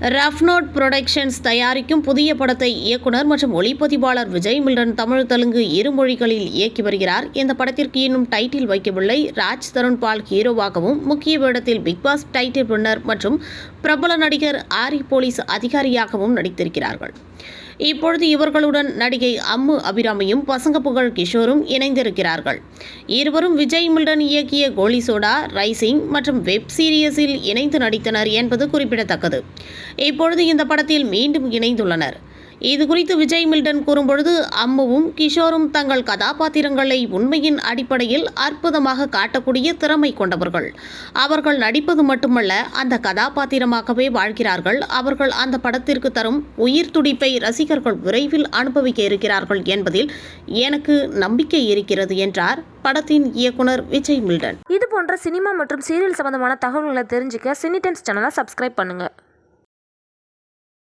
ரஃப்னோட் productions தயாரிக்கும் புதிய படத்தை இயக்குனர் மற்றும் ஒளிப்பதிவாளர் விஜய் மில்டன் தமிழ் தெலுங்கு இரு மொழிகளில் இயக்கி வருகிறார். இந்த படத்திற்கு இன்னும் டைட்டில் வைக்கவில்லை. ராஜ் தருண் பால் ஹீரோவாகவும் முக்கிய வேடத்தில் பிக் பாஸ் டைட்டில் வின்னர் மற்றும் பிரபல நடிகர் ஆரி போலீஸ் அதிகாரியாகவும் நடித்திருக்கிறார்கள். இப்பொழுது இவர்களுடன் நடிகை அம்மு அபிராமியும் பசங்க புகழ் கிஷோரும் இணைந்திருக்கிறார்கள். இருவரும் விஜய் மில்டன் இயக்கிய கோலி சோடா ரைசிங் மற்றும் வெப் சீரியஸில் இணைந்து நடித்தனர் என்பது குறிப்பிடத்தக்கது. இப்பொழுது இந்த படத்தில் மீண்டும் இணைந்துள்ளனர். இது குறித்து விஜய் மில்டன் கூறும்பொழுது அம்முவும் கிஷோரும் தங்கள் கதாபாத்திரங்களை உண்மையின் அடிப்படையில் அற்புதமாக காட்டக்கூடிய திறமை கொண்டவர்கள். அவர்கள் நடிப்பது மட்டுமல்ல அந்த கதாபாத்திரமாகவே வாழ்கிறார்கள். அவர்கள் அந்த படத்திற்கு தரும் உயிர் துடிப்பை ரசிகர்கள் விரைவில் அனுபவிக்க இருக்கிறார்கள் என்பதில் எனக்கு நம்பிக்கை இருக்கிறது என்றார் படத்தின் இயக்குனர் விஜய் மில்டன். இது போன்ற சினிமா மற்றும் சீரியல் சம்பந்தமான தகவல்களை தெரிஞ்சுக்க சினி டைம்ஸ் சேனலை சப்ஸ்கிரைப் பண்ணுங்கள்